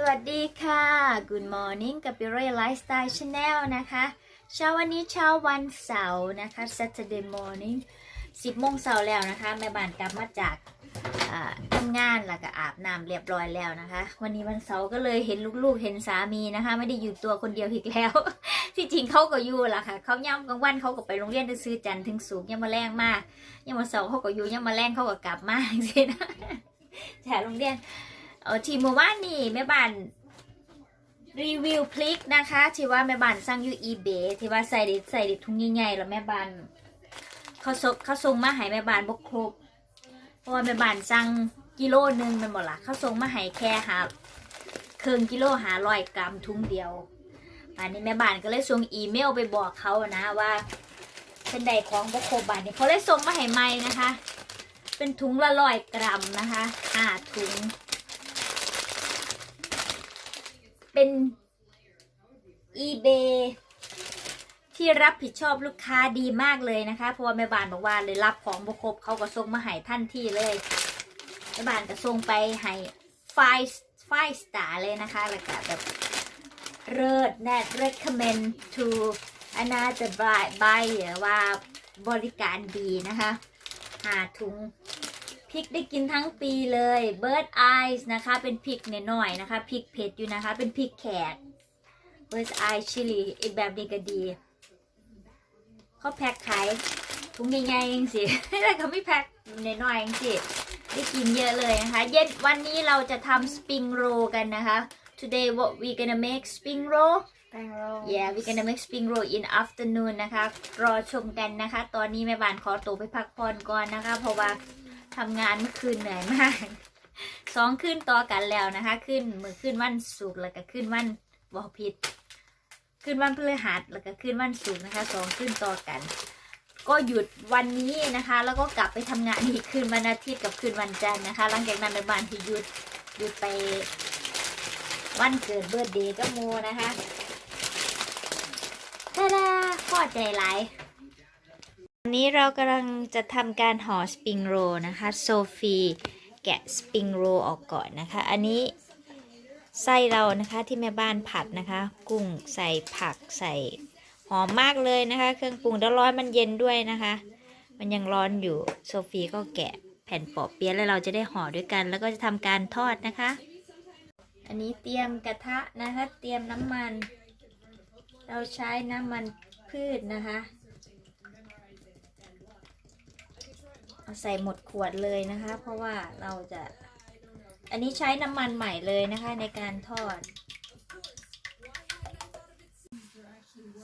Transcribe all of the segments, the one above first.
สวัสดีค่ะ Good morning กับ b i r r y Lifestyle Channel นะคะเช้าวันนี้เช้าวันเสาร์นะคะ Saturday morning 10โมงเสาร์แล้วนะคะแม่บ้านกลับมาจากทำงานแล้วก็อาบน้ำเรียบร้อยแล้วนะคะ วันนี้วันเสาร์ก็เลยเห็นลูกๆ เห็นสามีนะคะ ไม่ได้อยู่ตัวคนเดียวอีกแล้ว ที่จริงเขาก็อยู่ล่ะค่ะเขาย่ำกลางวันเขาก็ไปโรงเรียนซื้อจันถึงสูงย่ำมาแรงมากย่ำมาเสาร์เขาก็อยู่ย่ำมาแรงเขาก็กลับมาจริงๆนะจากโรงเรียน เออทีเมื่อวานนี่แม่บ้านรีวิวพลิกนะคะที่ว่าแม่บ้านสั่งอยู่อีเบที่ว่าใส่ดิใส่ดิถุงใหญ่ๆแล้วแม่บ้านเขาส่งเขาส่งมาให้แม่บ้านบกครบเพราะว่าแม่บ้านสั่งกิโลหนึงแมันบอกละเขาส่งมาให้แค่หาครึ่งกิโลหาร้อยกรัมถุงเดียวอันนี้แม่บ้านก็เลยส่งอีเมลไปบอกเขานะว่าเป็นใดของบกครบบานนี้เขาเลยส่งมาให้ใหม่นะคะ เป็นถุงละร้อยกรัมนะคะห้าถุง เป็น eBay ที่รับผิดชอบลูกค้าดีมากเลยนะคะ เพราะว่าแม่บ้านบอกว่าเลยรับของบุครบเขาก็ส่งมาให้ท่านที่เลยแม่บ้านก็ส่งไปให้ไฟไฟสตาร์เลยนะคะแล้วก็แบบเลิศแน่ recommend to another buy buyer ว่าบริการดีนะคะ หาถุง พริกได้กินทั้งปีเลย Bird Eyes นะคะ เป็นพริกหน่อยๆนะคะ พริกเผ็ดอยู่นะคะ เป็นพริกแขก Bird Eye Chili อีกแบบนี้ก็ดีเขาแพ็คขายถุงใหญ่ๆเองสิแล้วเขาไม่แพ็คน้อยๆเองสิได้กินเยอะเลยนะคะ เย็นวันนี้เราจะทำ spring roll กันนะคะ today what we gonna make spring roll Bang roll. yeah we gonna make spring roll in afternoon นะคะ รอชมกันนะคะ ตอนนี้แม่บ้านขอตัวไปพักผ่อนก่อนนะคะ เพราะว่า ทำงานเมื่อคืนเหนื่อยมากสองขึ้นต่อกันแล้วนะคะ ขึ้นมือขึ้นวันศุกร์แล้วก็ขึ้นวันบอผิดขึ้นวันพฤหัสแล้วก็ขึ้นวันศุกร์นะคะสองขึ้นต่อกัน ก็หยุดวันนี้นะคะ แล้วก็กลับไปทำงานอีกคืนวันอาทิตย์กับคืนวันจันทร์นะคะ หลังจากนั้นแม่บ้านที่หยุดหยุดไป วันเกิดเบิร์ดเดย์ก็โมนะคะตาดาพอใจหลาย นนี้เรากำลังจะทำการห่อสปริงโรนะคะโซฟีแกะสปริงโรออกก่อนนะคะ อันนี้ไส้เรานะคะที่แม่บ้านผัดนะคะ กุ้งใส่ผักใส่หอมมากเลยนะคะ เครื่องปรุงแล้วร้อนมันเย็นด้วยนะคะ มันยังร้อนอยู่โซฟีก็แกะแผ่นปอบเปี๊ยะแล้วเราจะได้ห่อด้วยกัน แล้วก็จะทำการทอดนะคะ อันนี้เตรียมกระทะนะคะ เตรียมน้ำมัน เราใช้น้ำมันพืชนะคะ เอา ใส่หมดขวดเลยนะคะ เพราะว่าเราจะ อันนี้ใช้น้ำมันใหม่เลยนะคะในการทอด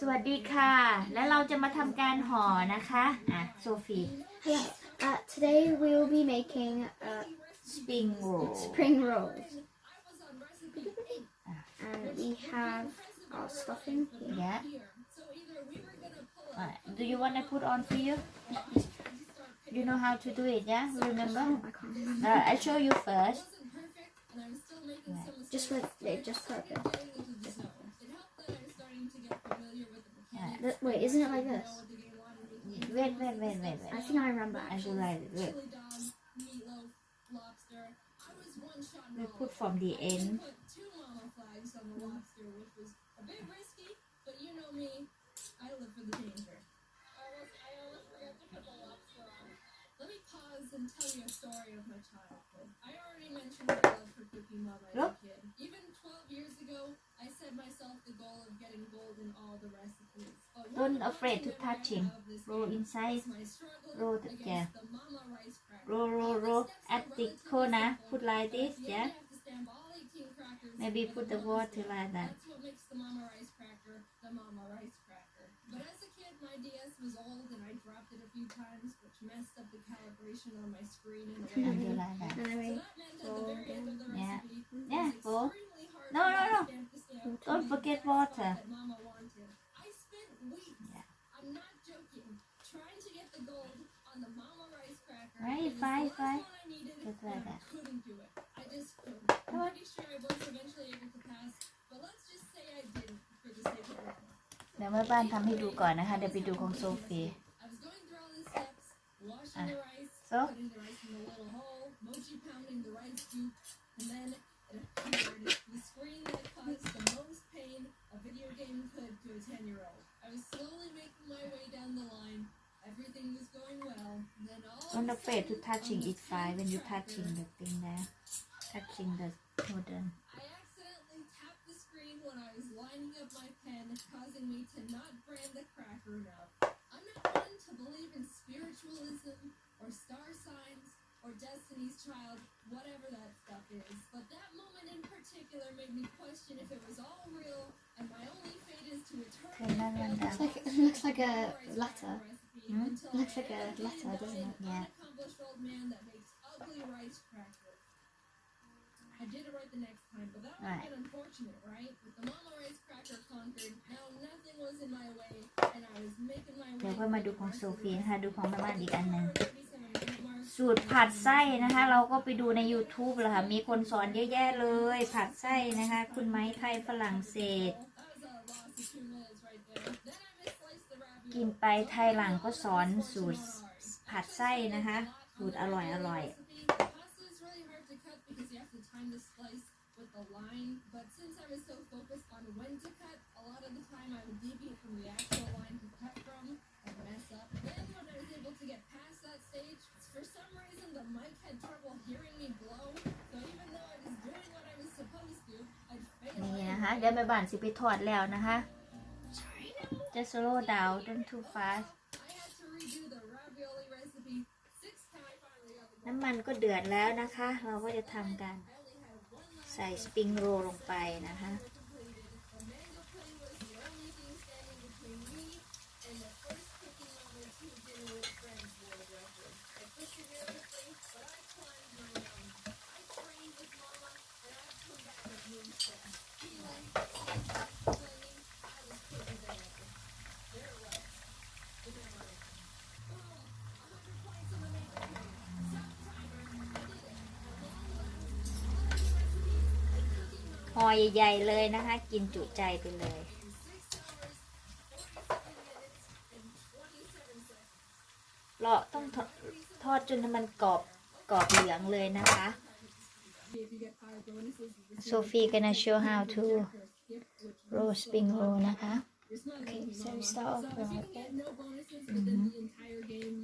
สวัสดีค่ะ และเราจะมาทำการห่อนะคะอะโซฟี Hey, uh, today we will be making uh, สปริงโรล spring rolls. And we have our stuffing here. Yeah. Uh, do you want to put on for you? You know how to do it, yeah? Remember? I can't remember. Uh, I show you first. Just like they just purpose. Yeah. Th- Wait, isn't it like this? Wait, wait, wait, wait, wait. I wait. think I remember. I should write it. Wait. We put from the end. Let and tell you a story of my childhood. I already mentioned my love for cooking mom as Look. a kid. Even 12 years ago, I set myself the goal of getting gold in all the recipes. But Don't afraid to constant touching. memory of this Roll inside. Roll the- yeah. the mama rice cracker. Roll, roll, roll. At the corner, put like this, yeah? only have to stamp all 18 crackers Maybe put the water like that. That's what makes the mama rice cracker the mama rice cracker. But as a kid, my DS was old and I dropped it a few times, messed up the calibration on my screen in a way. And you like that. And then we So that meant at the very end of the Yeah. recipe, it Yeah, was go. extremely hard No, for no, me to no. stamp the stamp to Don't meet forget the result water. that Mama wanted. I spent weeks. Yeah. I'm not joking. Trying to get the gold on the mama rice cracker. Right, It was the fine, last fine. one I needed, Just and like I that. couldn't do it. I just couldn't. Come I'm on. pretty sure I was eventually able to pass, but let's just say I didn't for the sake of it. เดี๋ยวแม่บ้านทำให้ดูก่อนนะคะ เดี๋ยวไปดูของโซฟี smashing the ah. rice, so? putting the rice in the little hole, mochi pounding the rice and then the that caused the most pain a video game could to a 10 year old. I was slowly making my way down the line. Everything was going well. Then all afraid to touching it five. when you're touching the thing there. Touching the modern. I accidentally tapped the screen when I was lining up my pen, causing me to not brand the cracker enough. I'm not one to believe in spiritualism or star signs or Destiny's Child, whatever that stuff is. But that moment in particular made me question if it was all real and my only fate is to eternally Turn that one fail. It's like it looks like a letter. Hmm? Looks like a letter, doesn't it? Yeah. Old man that makes ugly rice crackers. I did it right the next time, but that would Right. unfortunate, right? With the mama rice cracker conquered, now nothing was in my way, and I was making my way. เดี๋ยวค่อยมาดูของโซฟีนะคะดูของแม่บ้านอีกอันหนึ่ง37สูตรผัดไส้นะคะ เราก็ไปดูใน YouTube แล้วค่ะมีคนสอนเยอะแยะเลย ผัดไส้นะคะ คุณไม้ไทยฝรั่งเศส กินไปไทยหลังก็สอนสูตรผัดไส้นะคะ สูตรอร่อยอร่อย time the slice with the line. But since I was so focused on when to cut, a lot of the time I would deviate from the actual line to cut from and mess up. Then when I was able to get past that stage, for some reason the mic had trouble hearing me blow. So even though I was doing what I was supposed to, I'd fail. นี่นะคะเดี๋ยวแม่บ้านสิไปทอดแล้วนะคะจะ slow down don't too fast I had to redo the ravioli recipe six times. Finally got the น้ำมันก็เดือดแล้วนะคะ เราก็จะทำการใส่สปริงโรลลงไปนะคะ ใหญ่ๆเลยนะคะ กินจุใจไปเลยเราต้องทอทอดจนมันกรอบกรอบเหลืองเลยนะคะ Sophie gonna show how to roll spring roll นะคะ Okay, so we start off So with if you like can get that. no bonuses within the entire game,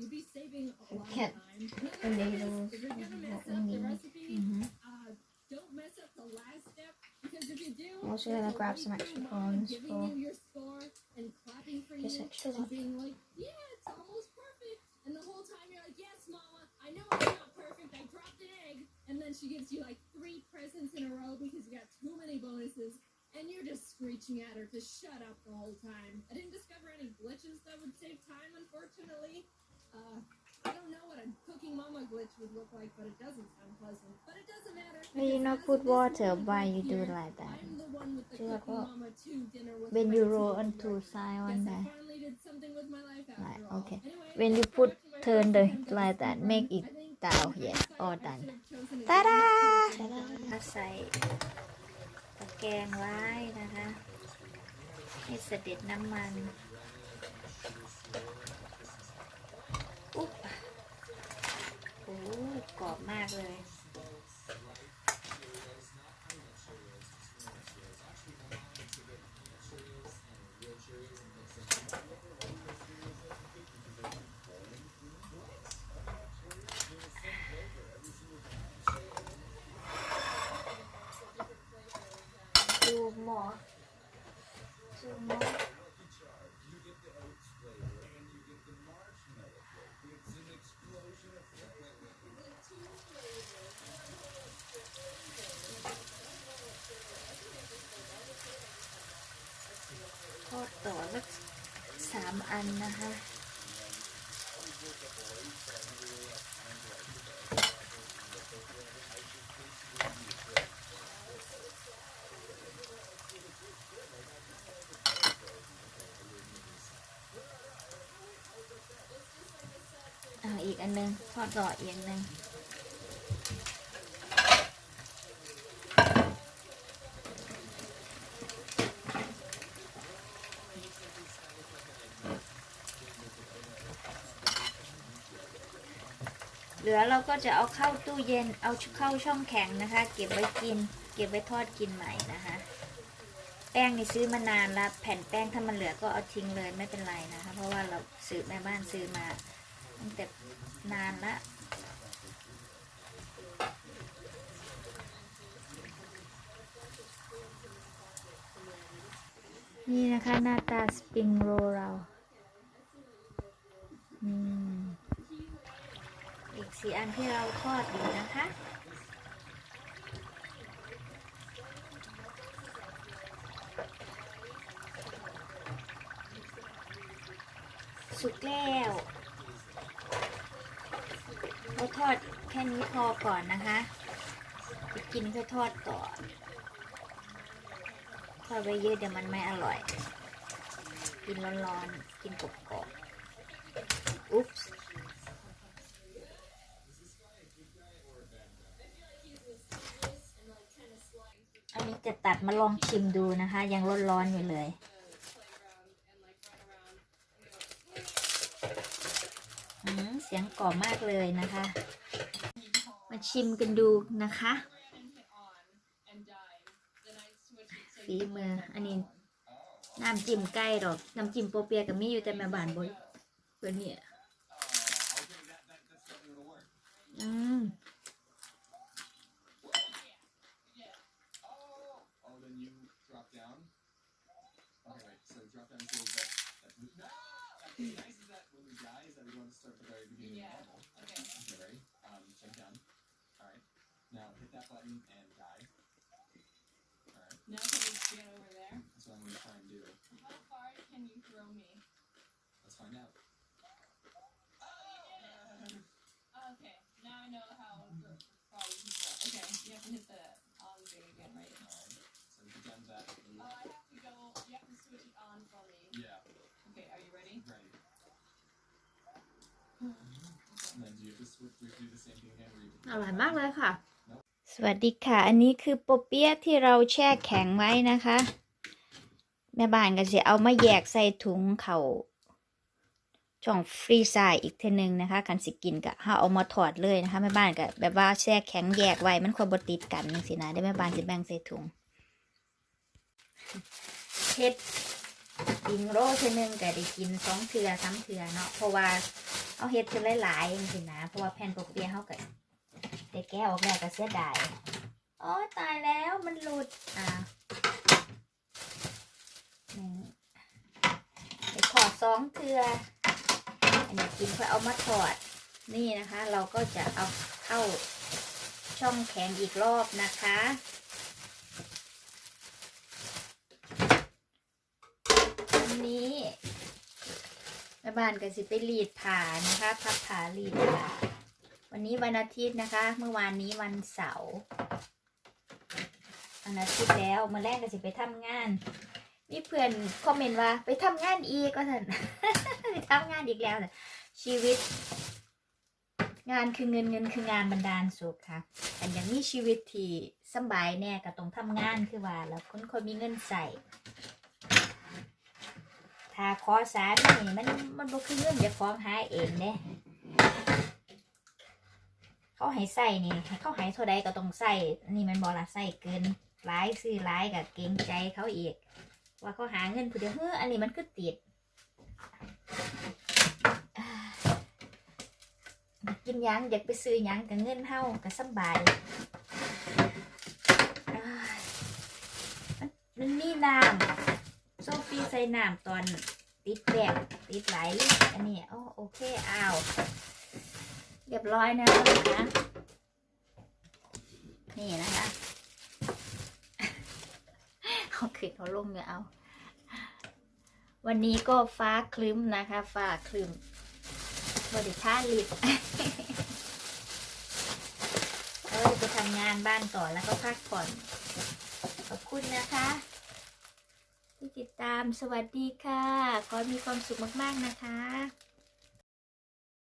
you'll also gonna grab some extra giving for extra like, "Yeah, it's almost perfect," and the whole time you're like, "Yes, Mama, I know not perfect. I dropped an egg," and then she gives you like three presents in a row because you got too many bonuses. And you're just screeching at her to shut up the whole time. I didn't discover any glitches that would save time, unfortunately. Uh, I don't know what a cooking mama glitch would look like, but it doesn't sound pleasant. But it doesn't matter. You not put water, why you do like that? I'm the one with the Do you like cooking what? mama two dinner with When my you two roll on dinner. two side one Guess I there finally did something with my life after Right, all. okay. Anyway, When you thanks for put watching my turn first the attempt at like this that program. make it I think down in yeah hindsight, all I done should have chosen a ตา game ดา that could have been done ใส่ตะแกรงไว้นะคะ ให้เสด็จน้ำมันอุ๊บโอ้กรอบมากเลย ดูหมอดูหมอทอดต่อสักสาม อันนะคะอ่าอีกอันหนึงทอดต่ออีกอันหนึง ลือเราก็จะเอาเข้าตู้เย็น เอาเข้าช่องแข็งนะคะ เก็บไว้กิน เก็บไว้ทอดกินใหม่นะคะ แป้งนี่ซื้อมานานแล้วแผ่นแป้งถ้ามันเหลือก็เอาทิ้งเลยไม่เป็นไรนะคะ เพราะว่าเราซื้อแม่บ้านซื้อมาตั้งแต่นานละนี่นะคะหน้าตาสปริงโรลเรา อืม สีอันที่เราทอดอยู่นะคะ สุกแล้ว เราทอดแค่นี้พอก่อนนะคะไปกินค่อยทอดต่อ ทอดไว้เยอะเดี๋ยวมันไม่อร่อย กินร้อนๆ กินกรอบๆ อุ๊ปส์ อันนี้จะตัดมาลองชิมดูนะคะ ยังร้อนๆอยู่เลย เสียงกรอบมากเลยนะคะ มาชิมกันดูนะคะฝีมืออันนี้น้ำจิ้มไก่ดอกน้ำจิ้มโปเปียกับมีอยู่แต่แม่บ้านบนเพื่อนเนี่ยอืม Oh, then you drop down. Okay, wait. So drop down to that. that no. Actually, nice is that when we die, is that we want to start at the very beginning Yeah. of normal. Okay. Okay, ready? Um, jump down. All right. Now hit that button and die. All right. Now can we get over there? That's what I'm gonna try and do. How far can you throw me? Let's find out. Okay, now I know how gr- far you can throw. Okay, you have to hit the on thing again, right? All right. So if you done that, you, Oh, I have to go. You have to switch it on for me. yeah, Okay, are you ready? ready. And then do you have to switch? Do you do the same thing again? Where you อร่อยมากเลยค่ะ สวัสดีค่ะ อันนี้คือโปเปี๊ยะที่เราแช่แข็งไว้นะคะ แม่บ้านก็จะเอามาแยกใส่ถุงเขา ช่องฟรีไซายอีกเทนึงนะคะกันสิกินก็ห้าเอามาถอดเลยนะคะแม่บ้านก็แบบว่าแช่แข็งแยกไว้มันควรบดติดกันสินะได้แม่บ้านจะแบ่งใส่ถุงเฮ็ดปิงโร่เทนึงก็ได้กินสองเทือสามเทือเนาะเพราะว่าเอาเฮ็ดคือหลายๆเองสินะเพราะว่าแผ่นโปเปียเขาก็แต่แก้ออกแล้วก็เสียดายโอ้ตายแล้วมันหลุดอ่านี่ไปถอสองเทือ อันนี้กินเพื่อยเอามาถอด นี่นะคะ เราก็จะเอาเข้าช่องแข็งอีกรอบนะคะ อันนี้แม่บ้านก็สิไปรีดผ่านะคะพับผ่ารีดผ่าวันนี้วันอาทิตย์นะคะ เมื่อวานนี้วันเสาร์วันอาทิตย์แล้วมาแรกก็จะไปทำงาน มีเพื่อนคอมเมนต์ว่า ไปทำงานอีกก็ท่านไปทำงานอีกแล้วน่ะชีวิต งานคือเงินเงินคืองานบันดาลสุขค่ะอันยังมีชีวิตที่สบายแน่ก็ต้องทำงานคือว่า แล้วคนคนมีเงินใส่ถ้าขอสามีมันมันบ่คือเงินจะของหาเองเด้เขาให้ใส่นี่เขาให้เท่าใดก็ต้องใส่นนี่มันบอละใส่เกินร้ายซื้อร้ายกับเกรงใจเขาอีก ว่าเขาหาเงินผู้เดียวเฮ้ออันนี้มันก็ติดอยากกินยังอยากไปซื้อยังกับเงินเฮากับสำบายอ่ามันมันมีน้ำโซฟีใส่น้ำตอนติดแบกติดไหลอันนี้โอโอเคอ้าว เรียบร้อยนะนะคะนี่นะคะ เอา ขึ้นเอาลงเนี่ยเอา วันนี้ก็ฟ้าคลึ้มนะคะ ฟ้าคลึ้มบริท่าลิบเออไปทำงานบ้านต่อนแล้วก็พักผ่อน ขอบคุณนะคะ ที่ติดตามสวัสดีค่ะ ขอให้มีความสุขมาก ๆ นะคะ